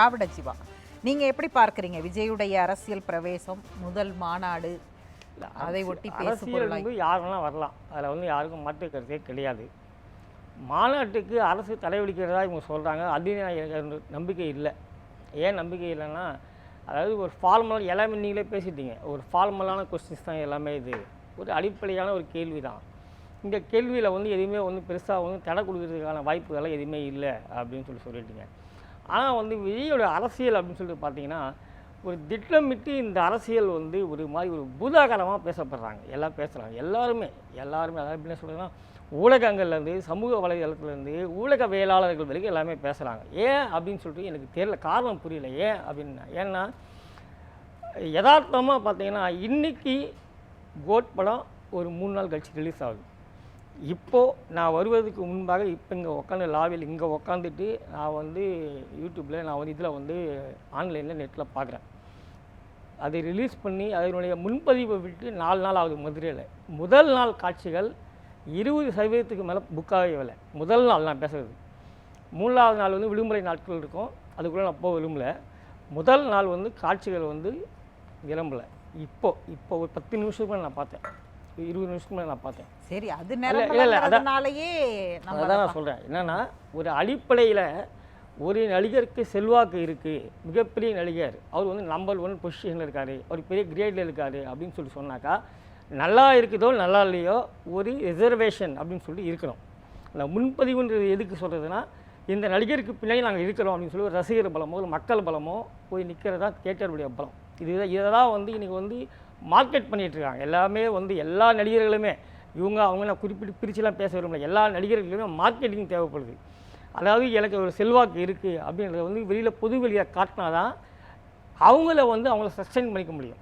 திராவிட சிவா நீங்க எப்படி பார்க்கறீங்க? விஜயுடைய அரசியல் பிரவேசம் முதல் மாநாடு அதை ஒட்டி அரசியல் வந்து யார் வேணால் வரலாம்? அதில் வந்து யாருக்கும் மாற்று கருத்தே கிடையாது. மாநாட்டுக்கு அரசு தலைவலிக்கிறதா இவங்க சொல்கிறாங்க அது எனக்கு நம்பிக்கை இல்லை. ஏன் நம்பிக்கை இல்லைன்னா அதாவது ஒரு ஃபார்மல் எல்லாமே நீங்களே பேசிட்டீங்க. ஒரு ஃபார்மலான கொஸ்டின்ஸ் தான் எல்லாமே இது. ஒரு அடிப்படையான ஒரு கேள்வி தான். இந்த கேள்வியில் வந்து எதுவுமே வந்து பெருசாக வந்து தடை கொடுக்கறதுக்கான வாய்ப்புகள்லாம் எதுவுமே இல்லை அப்படின்னு சொல்லி சொல்லிட்டீங்க. ஆனால் வந்து விஜயோட அரசியல் அப்படின்னு சொல்லிட்டு பார்த்தீங்கன்னா ஒரு திட்டமிட்டு இந்த அரசியல் வந்து ஒரு மாதிரி ஒரு பூதாகரமாக பேசப்படுறாங்க. எல்லாம் பேசுகிறாங்க எல்லாருமே எல்லாருமே அதாவது எப்படி சொல்கிறதுன்னா ஊடகங்கள்லேருந்து சமூக வலைதளத்துலேருந்து ஊடகவியலாளர்கள் வரைக்கும் எல்லாமே பேசுகிறாங்க ஏன் அப்படின்னு சொல்லிட்டு எனக்கு தெரியல. காரணம் புரியல. ஏன் அப்படின்னா ஏன்னா யதார்த்தமாக பார்த்தீங்கன்னா இன்னைக்கு கோட் படம் ஒரு மூணு நாள் கழிச்சு ரிலீஸ் ஆகுது. இப்போது நான் வருவதற்கு முன்பாக இப்போ இங்கே உட்காந்து லாவில் இங்கே உட்காந்துட்டு நான் வந்து யூடியூப்பில் நான் வந்து இதில் வந்து ஆன்லைனில் நெட்டில் பார்க்குறேன் அதை ரிலீஸ் பண்ணி அதனுடைய முன்பதிவை விட்டு நாலு நாள் ஆகுது மதுரையில். முதல் நாள் காட்சிகள் இருபது சதவீதத்துக்கு மேலே புக்காகவே இல்லை. முதல் நாள் நான் பேசுகிறது மூணாவது நாள் வந்து விடுமுறை நாட்கள் இருக்கும். அதுக்குள்ளே நான் போக விரும்பல. முதல் நாள் வந்து காட்சிகள் வந்து விளம்பல இப்போது இப்போ ஒரு பத்து நிமிஷத்துக்கு நான் பார்த்தேன். இருபது நிமிஷத்துக்கு மேலே நான் பார்த்தேன். சரி அது இல்ல, இல்ல, அதான். நம்ம அதான் நான் சொல்கிறேன் என்னன்னா ஒரு அடிப்படையில் ஒரு நடிகருக்கு செல்வாக்கு இருக்குது மிகப்பெரிய நடிகர். அவர் வந்து நம்பர் ஒன் பொசிஷனில் இருக்கார். அவர் பெரிய கிரேடில் இருக்கார் அப்படின்னு சொல்லி சொன்னாக்கா நல்லா இருக்குதோ நல்லா இல்லையோ ஒரு ரிசர்வேஷன் அப்படின்னு சொல்லி இருக்கணும். அந்த முன்பதிவுன்றது எதுக்கு சொல்கிறதுனா இந்த நடிகருக்கு பின்னாடி நாங்கள் இருக்கிறோம் அப்படின்னு சொல்லி ஒரு ரசிகர் பலமோ ஒரு மக்கள் பலமோ போய் நிற்கிறதா தேட்டருடைய பலம். இதுதான் இதை தான் வந்து இன்றைக்கி வந்து மார்க்கெட் பண்ணிகிட்ருக்காங்க இருக்காங்க எல்லாமே வந்து எல்லா நடிகர்களுமே இவங்க அவங்க நான் குறிப்பிட்டு பிரிச்சுலாம் பேச விரும்பல. எல்லா நடிகர்களுமே மார்க்கெட்டிங் தேவைப்படுது. அதாவது எனக்கு ஒரு செல்வாக்கு இருக்குது அப்படின்றத வந்து வெளியில் பொது வெளியில் காட்டினா தான் அவங்கள வந்து அவங்கள சஸ்டைன் பண்ணிக்க முடியும்.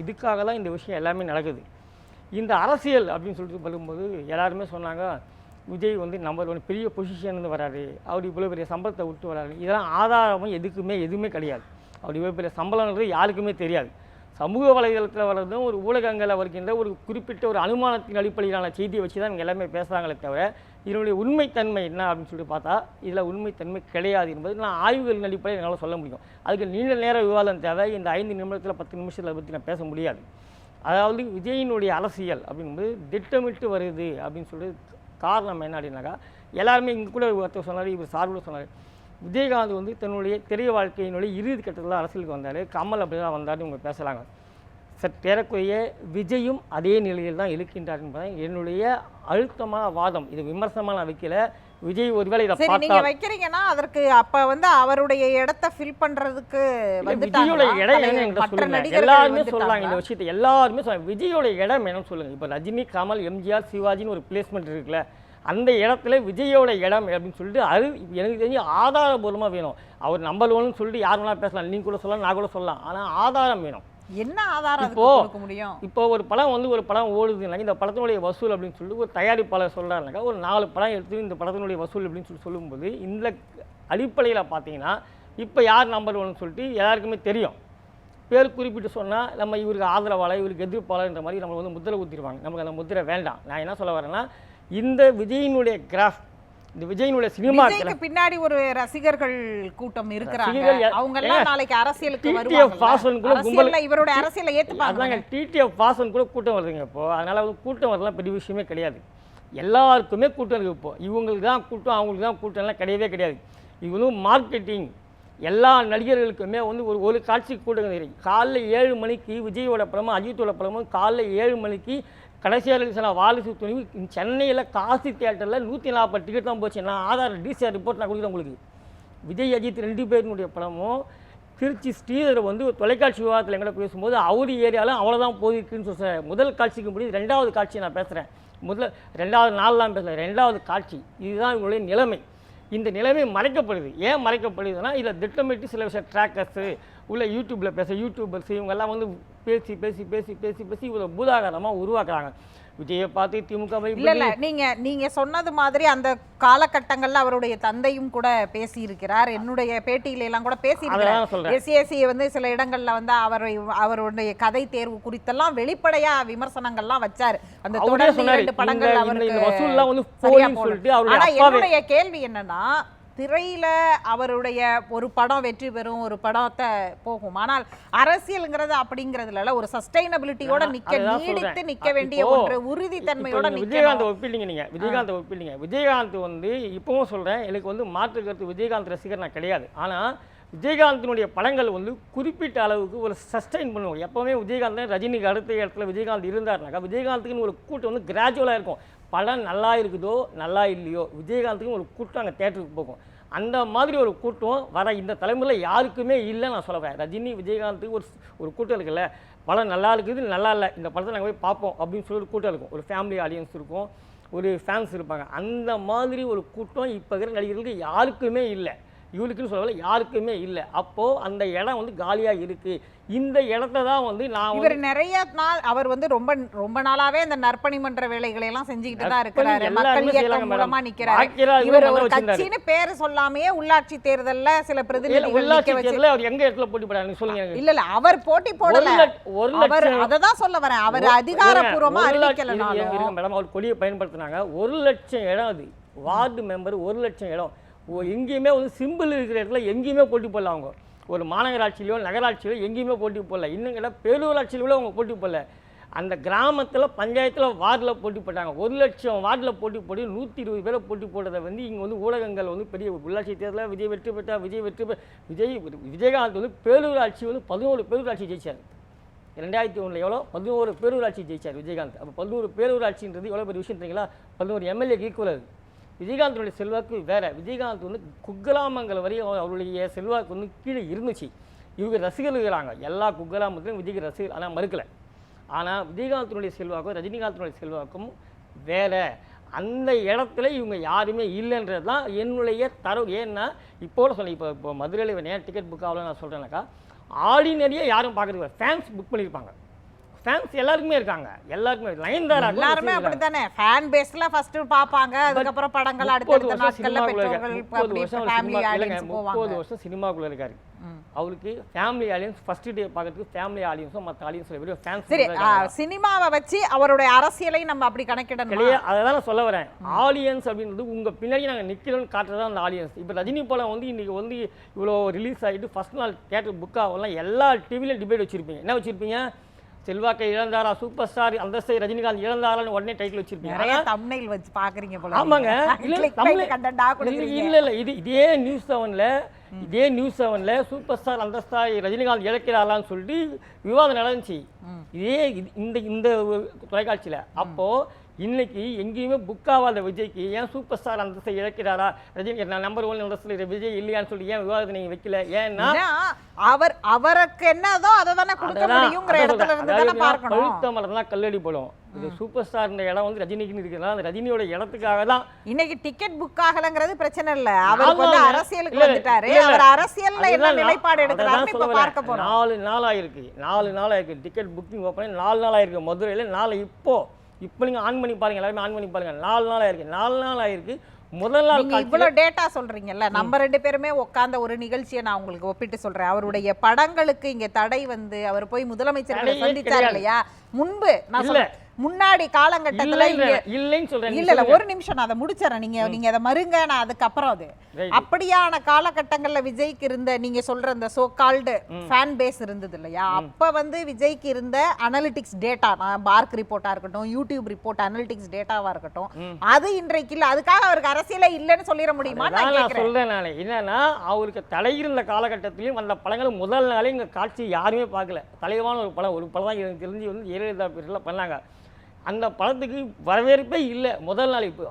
இதுக்காக தான் இந்த விஷயம் எல்லாமே நடக்குது. இந்த அரசியல் அப்படின்னு சொல்லிட்டு வரும்போது எல்லாருமே சொன்னாங்க விஜய் வந்து நம்பர் ஒன் பெரிய பொசிஷன்லேருந்து வராரு. அவர் இவ்வளோ பெரிய சம்பளத்தை விட்டு வராரு. இதெல்லாம் ஆதாரமும் எதுக்குமே எதுவுமே கிடையாது. அவர் இவ்வளோ பெரிய சம்பளம்ன்றது யாருக்குமே தெரியாது. சமூக வலைதளத்தில் வர்றதும் ஒரு ஊடகங்களில் வருகின்ற ஒரு குறிப்பிட்ட ஒரு அனுமானத்தின் அடிப்படையிலான செய்தியை வச்சு தான் இவங்க எல்லாமே பேசுகிறாங்களே தவிர இதனுடைய உண்மைத்தன்மை என்ன அப்படின்னு சொல்லிட்டு பார்த்தா இதில் உண்மைத்தன்மை கிடையாது என்பது நான் ஆய்வுகளின் அடிப்படையில் என்னால் சொல்ல முடியும். அதுக்கு நீண்ட நேர விவாதம் தேவை. இந்த ஐந்து நிமிடத்தில் பத்து நிமிஷத்தில் பற்றி நான் பேச முடியாது. அதாவது விஜயினுடைய அரசியல் அப்படிங்கும்போது திட்டமிட்டு வருது அப்படின்னு சொல்லிட்டு காரணம் என்ன அப்படின்னாக்கா எல்லாருமே இங்கே கூட ஒருத்தர் சொன்னார் இவர் சார்பில் சொன்னார். விஜயகாந்த் வந்து தன்னுடைய திரை வாழ்க்கையினுடைய இறுதி கட்டத்தில் அரசியலுக்கு வந்தார். கமல் அப்படி தான் வந்தார்னு இவங்க பேசுகிறாங்க சற்றேறக்குறைய விஜயும் அதே நிலையில் தான் இருக்கின்றார் என்பதை என்னுடைய அழுத்தமான வாதம். இது விமர்சனமாக நான் வைக்கல. விஜய் ஒருவேளை இதை சரி நீங்க பார்த்தா வைக்கிறீங்கன்னா அதற்கு அப்ப வந்து அவருடைய இடத்தை ஃபில் பண்றதுக்கு? விஜயோட இடம் என்னன்னு சொல்லுங்க. எல்லாருமே? சொல்றாங்க இந்த விஷயத்தை. எல்லாருமே சொல்றாங்க விஜயோட இடம் என்னன்னு சொல்லுங்க. இப்போ ரஜினி கமல் எம்ஜிஆர் சிவாஜின்னு ஒரு பிளேஸ்மெண்ட் இருக்குல்ல. அந்த இடத்துல விஜயோட இடம் அப்படின்னு சொல்லிட்டு அது எனக்கு தெரிஞ்சு ஆதாரபூர்வமாக வேணும். அவர் நம்பர் ஒன்னு சொல்லிட்டு யார் வேணாலும் பேசலாம். நீங்க கூட சொல்லலாம் நான் கூட சொல்லலாம். ஆனால் ஆதாரம் வேணும். என்ன ஆதாரம் இப்போ- முடியும்? இப்போ ஒரு படம் வந்து ஒரு படம் ஓடுதுன்னா இந்த படத்தினுடைய வசூல் அப்படின்னு சொல்லிட்டு ஒரு தயாரிப்பாளர் சொல்கிறாருனாக்கா ஒரு நாலு படம் எடுத்து இந்த படத்தினுடைய வசூல் அப்படின்னு சொல்லி சொல்லும்போது இந்த அடிப்படையில் பார்த்தீங்கன்னா இப்போ யார் நம்பர் ஒன்னு சொல்லிட்டு எல்லாருக்குமே தெரியும். பேர் குறிப்பிட்டு சொன்னால் நம்ம இவருக்கு ஆதரவாளர் இவருக்கு எதிர்ப்பாளர்ன்ற மாதிரி நம்ம வந்து முத்திரை ஊற்றிடுவாங்க நமக்கு அந்த முத்திரை வேண்டாம். நான் என்ன சொல்ல வரேன்னா இந்த விஜயினுடைய கிராஃப் இந்த விஜயினுடைய சினிமா பின்னாடி ஒரு ரசிகர்கள் கூட்டம் இருக்கிறாங்க. அவங்க எல்லாம் நாளைக்கு அரசியலுக்கு TTF வாசன் கூட வருவாங்க கும்பல் இவரோட அரசியலை ஏத்துப்பாங்க. அதாங்க டிடிஎஃப் வாசன் கூட கூட்டம் வருதுங்க இப்போ. அதனால் வந்து கூட்டம் வரலாம் பெரிய விஷயமே கிடையாது. எல்லாருக்குமே கூட்டம் இருக்குது இப்போ. இவங்களுக்கு தான் கூட்டம் அவங்களுக்கு தான் கூட்டம்லாம் கிடையவே கிடையாது. வந்து மார்க்கெட்டிங் எல்லா நடிகர்களுக்குமே வந்து ஒரு ஒரு காட்சிக்கு கூட்டம் கிடையாது காலைல ஏழு மணிக்கு விஜயோட படமும் அஜித்தோட படமும் காலைல ஏழு மணிக்கு கடைசியாக ரிலீஸ் வாலிசு துணிவு. சென்னையில் காசி தியேட்டரில் நூற்றி நாற்பது டிக்கெட் தான் போச்சு. நான் ஆதார் டிசிஆர் ரிப்போர்ட் நான் கொடுக்குறேன் உங்களுக்கு. விஜய் அஜித் ரெண்டு பேருனுடைய படமும் திருச்சி ஸ்ரீதர் வந்து தொலைக்காட்சி விவாதத்தில் எங்கிட்ட பேசும்போது அவர் ஏரியாவில் அவ்வளோதான் போயிருக்குன்னு சொல்கிறேன் முதல் காட்சிக்கு முடியுது ரெண்டாவது காட்சி நான் பேசுகிறேன் முதல் ரெண்டாவது நாள்லாம் பேசுகிறேன் ரெண்டாவது காட்சி. இதுதான் இவங்களுடைய நிலைமை. இந்த நிலைமை மறைக்கப்படுது. ஏன் மறைக்கப்படுதுன்னா இதில் திட்டமிட்டு சில விஷயம் ட்ராக்கர்ஸு உள்ள யூடியூப்பில் பேச யூடியூபர்ஸ் இவங்கெல்லாம் வந்து பேசி பேசி பேசி பேசி பேசி இவ்வளோ பூதாகரமாக உருவாக்குறாங்க. விஜயை பார்த்து திமுகவை இல்ல இல்ல. நீங்க நீங்க சொன்னது மாதிரி அந்த காலகட்டங்கள்ல அவருடைய தந்தையும் கூட பேசி இருக்கிறார் என்னுடைய பேட்டியில எல்லாம் கூட பேசி. எஸ்ஏசி வந்து சில இடங்கள்ல வந்து அவரை அவருடைய கதை தேர்வு குறித்தெல்லாம் வெளிப்படையா விமர்சனங்கள்லாம் வச்சாரு. அந்த சொன்னாரு இரண்டு படங்கள் அவருக்கு என்னுடைய கேள்வி என்னன்னா திரையில அவருடைய ஒரு படம் வெற்றி பெறும் ஒரு படத்தை போகும். ஆனால் அரசியல்ங்கிறது அப்படிங்கறதுல ஒரு சஸ்டைனபிலிட்டியோட நிக்க நீடித்து. நிக்க வேண்டிய ஒன்று உறுதித்தன்மையோட விஜயகாந்த் ஒப்பிட்டீங்க நீங்க விஜயகாந்த் ஒப்பிட்டீங்க. விஜயகாந்த் வந்து இப்பவும் சொல்றேன் எனக்கு வந்து மாற்று கருத்து விஜயகாந்த் ரசிகர் நான் கிடையாது. ஆனா விஜயகாந்தினுடைய படங்கள் வந்து குறிப்பிட்ட அளவுக்கு ஒரு சஸ்டைன் பண்ணுவோம் எப்பவுமே விஜயகாந்த் ரஜினிக்கு அடுத்த இடத்துல விஜயகாந்த் இருந்தாருனாக்கா விஜயகாந்துக்குன்னு ஒரு கூட்டம் வந்து கிராஜுவலாக இருக்கும். படம் நல்லா இருக்குதோ நல்லா இல்லையோ விஜயகாந்துக்குன்னு ஒரு கூட்டம் அங்கே தேட்டருக்கு போகும். அந்த மாதிரி ஒரு கூட்டம் வர இந்த தலைமுறையில் யாருக்குமே இல்லை நான் சொல்லுவேன் ரஜினி விஜயகாந்துக்கு ஒரு ஒரு கூட்டம் இருக்குல்ல படம் நல்லா இருக்குது நல்லா இல்லை இந்த படத்தை நாங்கள் போய் பார்ப்போம் அப்படின்னு சொல்லி ஒரு கூட்டம் இருக்கும். ஒரு ஃபேமிலி ஆடியன்ஸ் இருக்கும் ஒரு ஃபேன்ஸ் இருப்பாங்க. அந்த மாதிரி ஒரு கூட்டம் இப்போ இருக்கிற நடிகர்களுக்கு யாருக்குமே இல்லை. இவருக்குன்னு சொல்லல யாருக்குமே இல்லை. அப்போது அந்த இடம் வந்து காலியாக இருக்குது இந்த இடத்த தான் வந்து நான் இவர் நிறைய நாள் அவர் வந்து ரொம்ப ரொம்ப நாளாவே இந்த நற்பணி மன்ற வேலைகளை எல்லாம் செஞ்சுக்கிட்டு தான் இருக்கிறாரு. மக்கள் இயக்கம் மூலமா. நிக்கிறாரு. இவர் ஒரு. கட்சின்னு பேரு சொல்லாமையே உள்ளாட்சி தேர்தல்ல சில பிரதிநிதிகள் அவர் எங்க இடத்துல போட்டி போடாரு சொல்லுங்க. இல்ல இல்ல அவர் போட்டி போடல. அவர் அததான் சொல்ல வரேன். அவர் அதிகாரப்பூர்வமா இருங்க மேடம். அவர் கொடியை பயன்படுத்தினாங்க. ஒரு லட்சம் இடம் அது. வார்டு மெம்பர் ஒரு லட்சம் இடம். எங்கேயுமே வந்து சிம்பிள் இருக்கிற இடத்துல எங்கேயுமே போட்டி போடல அவங்க. ஒரு மாநகராட்சியிலையோ நகராட்சியிலோ எங்கேயுமே போட்டி போடல. இன்னும் கேட்டால் பேரூராட்சியில கூட அவங்க போட்டி போடல. அந்த கிராமத்தில் பஞ்சாயத்தில் வார்டில் போட்டி போட்டாங்க. ஒரு லட்சம் வார்டில் போட்டி போட்டு நூற்றி இருபது பேரை போட்டி போட்டதை வந்து இங்கே வந்து ஊடகங்கள் வந்து பெரிய உள்ளாட்சி தேர்தலில் விஜய் வெற்றி பெற்றா விஜய் வெற்றி பெ விஜய் விஜயகாந்த் வந்து பேரூராட்சி வந்து பதினோரு பேரூராட்சி ஜெயிச்சார். ரெண்டாயிரத்தி ஒன்றில் எவ்வளோ? பதினோரு பேரூராட்சி ஜெயிச்சார் விஜயகாந்த். அப்போ பதினோரு பேரூராட்சின்றது எவ்வளோ பெரிய விஷயம் தெரியுங்களா? பதினோரு எம்எல்ஏக்கு ஈக்குவல் அது விஜயகாந்தனுடைய செல்வாக்கு வேறு. விஜயகாந்த் வந்து குக்கிராமங்கள் வரையும் அவருடைய செல்வாக்கு வந்து கீழே இருந்துச்சு. இவங்க ரசிகர்களாங்க எல்லா குக்கிராமத்துலையும் விஜய் ரசிகர் ஆனால் மறுக்கலை. ஆனால் விஜயகாந்தனுடைய செல்வாக்கும் ரஜினிகாந்தனுடைய செல்வாக்கும் வேறு. அந்த இடத்துல இவங்க யாருமே இல்லைன்றது தான் என்னுடைய தரவு. ஏன்னா இப்போ சொல்ல இப்போ இப்போ மதுரையில் இவன் ஏன் டிக்கெட் புக் ஆகலன்னு நான் சொல்கிறேன்னாக்கா ஆர்டினரியாக யாரும் பார்க்குறது ஃபேன்ஸ் புக் பண்ணியிருப்பாங்க. ஃபேன்ஸ் எல்லாருக்குமே இருக்காங்க. எல்லாருக்குமே நயன்தாரா கூட எல்லாருமே அப்படித்தானே? ஃபேன் பேஸ்ல ஃபர்ஸ்ட் பாப்பாங்க. அதுக்கப்புறம் படங்கள் அடுத்தடுத்த நாட்கள்ல பெற்றோர்கள் ஃபேமிலி ஆடியன்ஸ் போவாங்க. வருஷம் சினிமாக்குள்ள இருக்காரு. அவருக்கு ஃபேமிலி ஆடியன்ஸ் ஃபர்ஸ்ட் டே பார்க்கறதுக்கு ஃபேமிலி ஆடியன்ஸும் மற்ற ஆடியன்ஸ் வெறும் ஃபேன்ஸ் சரி சினிமாவை வச்சு அவருடைய அரசியலை நம்ம அப்படி கணக்கிடணும்? இல்லையா அதை தான் நான் சொல்ல வரேன். ஆடியன்ஸ் அப்படின்றது உங்க பின்னாடி நாங்கள் நிற்கிறோம்னு காட்டுறது அந்த ஆடியன்ஸ் இப்போ ரஜினி படம் வந்து இன்னைக்கு வந்து இவ்வளோ ரிலீஸ் ஆகிட்டு ஃபர்ஸ்ட் நாள் தேட்டர் புக் ஆகலாம் எல்லா டிவிலையும் டிபேட் வச்சிருப்பீங்க. என்ன வச்சிருப்பீங்க? செல்வாக்கை இழந்தாரா? சூப்பர் ஸ்டார் அந்தஸ்தை ரஜினிகாந்த் இழந்தாரான்னு உடனே டைட்டில் வச்சிருப்பீங்க. நிறைய தம்ப்நெயில் வச்சு பாக்குறீங்க போல ஆமாங்க. இல்ல தமிழ் கண்டா இல்ல இல்ல இல்ல. இது இதே நியூஸ் செவன்ல இதே நியூஸ் செவன்ல சூப்பர் ஸ்டார் அந்தஸ்தா ரஜினிகாந்த் இழக்கிறாரான்னு சொல்லிட்டு விவாதம் நடந்துச்சு. இதே இது- இந்த இந்த தொலைக்காட்சியில. அப்போ இன்னைக்கு எங்கேயுமே புக் ஆகாத விஜய்க்கு ஏன் சூப்பர் ஸ்டார் அந்தஸ்தை இழக்கிறாரா? ரஜினி நான் நம்பர் ஒன் அந்தஸ்தில் விஜய் இல்லையான்னு சொல்லி ஏன் விவாதத்தை நீங்க வைக்கல? ஏன்னா அவர் அவருக்கு என்னதோ அதை தானே கொடுக்க முடியுங்கிற இடத்துல. இருந்து தானே பார்க்கணும். பழுத்த தான் கல்லடி போடும். இது சூப்பர் ஸ்டார் இடம் வந்து ரஜினிக்குன்னு இருக்குன்னா அந்த ரஜினியோட இடத்துக்காக தான் இன்னைக்கு டிக்கெட் புக் ஆகலங்கிறது பிரச்சனை இல்ல. அவருக்கு வந்து. அரசியலுக்கு வந்துட்டாரு. அவர் அரசியல்ல என்ன நிலைப்பாடு அதுதான் இப்ப சொல்ல பார்க்க. போறோம். நாலு நாள் ஆயிருக்கு. நாலு நாள் ஆயிருக்கு. டிக்கெட் புக்கிங் ஓப்பன் நாலு நாள் ஆயிருக்கு மதுரையில். நாலு இப்போ இப்போ நீங்க ஆன் பண்ணி பாருங்க எல்லாருமே ஆன் பண்ணி பாருங்க. நாலு நாள் ஆயிருக்கு நாலு நாள் ஆயிருக்கு. முதல் நாள் இவ்வளவு டேட்டா சொல்றீங்கல்ல நம்ம ரெண்டு பேருமே உட்கார்ந்த ஒரு நிகழ்ச்சியை நான் உங்களுக்கு ஒப்பிட்டு சொல்றேன். அவருடைய படங்களுக்கு இங்க தடை வந்து அவர் போய் சந்திச்சார் கிடையாது. இல்லையா? முன்பு நான் இல்ல. முன்னாடி காலகட்டத்துல இல்லைன்னு சொல்றேன் இல்ல இல்ல. ஒரு நிமிஷம் நான் அதை முடிச்சிடறேன். நீங்க நீங்க அதை மறுங்க நான் அதுக்கப்புறம் அது. Right. அப்படியான காலகட்டங்கள்ல விஜய்க்கு இருந்த நீங்க சொல்ற அந்த சோ கால்டு ஃபேன் பேஸ் இருந்தது இல்லையா? அப்ப வந்து விஜய்க்கு இருந்த அனலிட்டிக்ஸ் டேட்டா நான் பார்க் ரிப்போர்ட்டா இருக்கட்டும் யூடியூப் ரிப்போர்ட் அனலிட்டிக்ஸ் டேட்டாவா இருக்கட்டும் அது இன்றைக்கு இல்ல. அதுக்காக அவருக்கு அரசியலே இல்லைன்னு சொல்லிட முடியுமா? நான் சொல்றேன் நான். என்னன்னா அவருக்கு தடை இருந்த காலகட்டத்திலையும் அந்த படங்கள் முதல் நாளே இங்க காட்சி யாருமே பார்க்கல. தலைவான ஒரு படம் ஒரு படம் தான் எனக்கு தெரிஞ்சு வந்து பீரியடில் பண்ணாங்க. அந்த படத்துக்கு வரவேற்பே இல்லை. முதல் நாள் இப்போ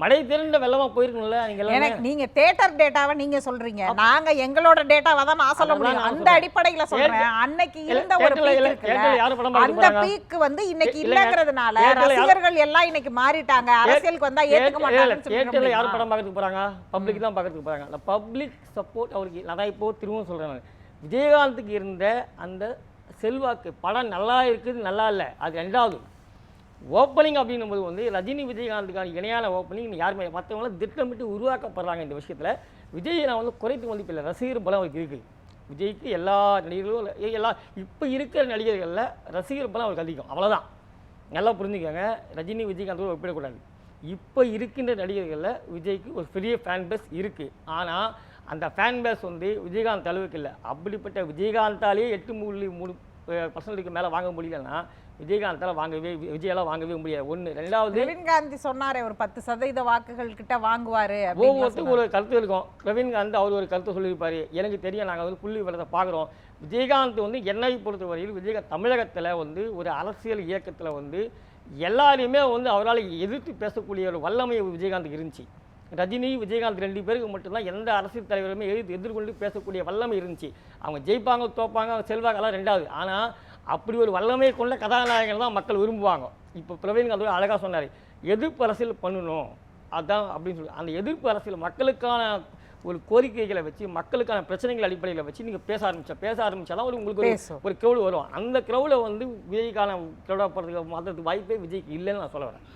மழை திரண்ட வெள்ளமா போயிருக்கணும்ல நீங்க எல்லாமே. எனக்கு நீங்க தியேட்டர் டேட்டாவை நீங்க சொல்றீங்க. நாங்க எங்களோட டேட்டாவை தான் நான் சொல்ல முடியும். அந்த. அடிப்படையில சொல்றேன். அன்னைக்கு இருந்த ஒரு பார்க்க அந்த? பீக் வந்து இன்னைக்கு இல்லைங்க, இல்லங்கிறதுனால ரசிகர்கள் எல்லாம் இன்னைக்கு மாறிட்டாங்க. அரசியலுக்கு வந்தா ஏத்துக்க மாட்டாங்கன்னு தியேட்டரில் சொல்லிட யார்? படம் பார்க்கறதுக்கு போறாங்க? பப்ளிக் தான் பார்க்கறதுக்கு போறாங்க. அந்த பப்ளிக் சப்போர்ட் அவருக்கு நான் இப்போ திரும்பவும் சொல்றேன் நான். விஜயகாந்துக்கு இருந்த அந்த செல்வாக்கு படம் நல்லா இருக்குது நல்லா இல்லை. அது ரெண்டாவது. ஓப்பனிங் அப்படின்னும்போது வந்து ரஜினி விஜயகாந்துக்கான இணையான ஓப்பனிங் யாருமே மற்றவங்களாம் திட்டமிட்டு உருவாக்கப்படுறாங்க இந்த விஷயத்தில். விஜய் நான் வந்து குறைத்து மதிப்பில்லை ரசிகர் பலம் அவருக்கு இருக்குது விஜய்க்கு எல்லா நடிகர்களும் எல்லா இப்போ இருக்கிற நடிகர்களில் ரசிகர் பலம் அவருக்கு அதிகம். அவ்வளோதான் நல்லா புரிஞ்சுக்கோங்க. ரஜினி விஜயகாந்த் ஒப்பிடக்கூடாது. இப்போ இருக்கின்ற நடிகர்களில் விஜய்க்கு ஒரு பெரிய ஃபேன் பேஸ் இருக்குது ஆனால் அந்த ஃபேன் பேஸ் வந்து விஜயகாந்த் அளவுக்கு இல்லை. அப்படிப்பட்ட விஜயகாந்தாலேயே எட்டு மூணு மூணு பர்சன்ட்டுக்கு மேலே வாங்க முடியலன்னா விஜயகாந்தால் வாங்கவே விஜயால வாங்கவே முடியாது. ஒன்று ரெண்டாவது பிரவீன் காந்தி சொன்னாரே ஒரு பத்து சதவீத வாக்குகள் கிட்ட வாங்குவாரு ஒவ்வொருத்தருக்கும் ஒரு கருத்து இருக்கும். ரவீன்காந்த் அவர் ஒரு கருத்து சொல்லியிருப்பாரு. எனக்கு தெரியும் நாங்கள் வந்து புள்ளி விவரத்தை பார்க்குறோம் விஜயகாந்த் வந்து என்னை பொறுத்தவரையில் விஜயகாந்த் தமிழகத்தில் வந்து ஒரு அரசியல் இயக்கத்தில் வந்து எல்லாரையுமே வந்து அவரால் எதிர்த்து பேசக்கூடிய ஒரு வல்லமை விஜயகாந்த் இருந்துச்சு. ரஜினி விஜயகாந்த் ரெண்டு பேருக்கு மட்டும்தான் எந்த அரசியல் தலைவருமே எதிர்த்து எதிர்கொண்டு பேசக்கூடிய வல்லமை இருந்துச்சு. அவங்க ஜெயிப்பாங்க தோப்பாங்க செல்வாங்கெல்லாம் ரெண்டாவது. ஆனால் அப்படி ஒரு வல்லமை கொண்ட கதாநாயகர்கள் தான் மக்கள் விரும்புவாங்க. இப்போ பிரவீன்காந்த் அழகாக சொன்னார் எதிர்ப்பு அரசியல் பண்ணணும். அதான் அப்படின்னு சொல்லி அந்த எதிர்ப்பு அரசியல் மக்களுக்கான ஒரு கோரிக்கைகளை வச்சு மக்களுக்கான பிரச்சனைகள் அடிப்படையில் வச்சு நீங்கள் பேச ஆரம்பிச்சா பேச ஆரம்பிச்சாதான் ஒரு உங்களுக்கு ஒரு. ஒரு க்ரௌடு வரும். அந்த க்ரௌடில் வந்து விஜய்க்கான க்ரௌடாக போகிறதுக்கு மாற்றுறதுக்கு வாய்ப்பே விஜய்க்கு இல்லைன்னு நான் சொல்ல வரேன்.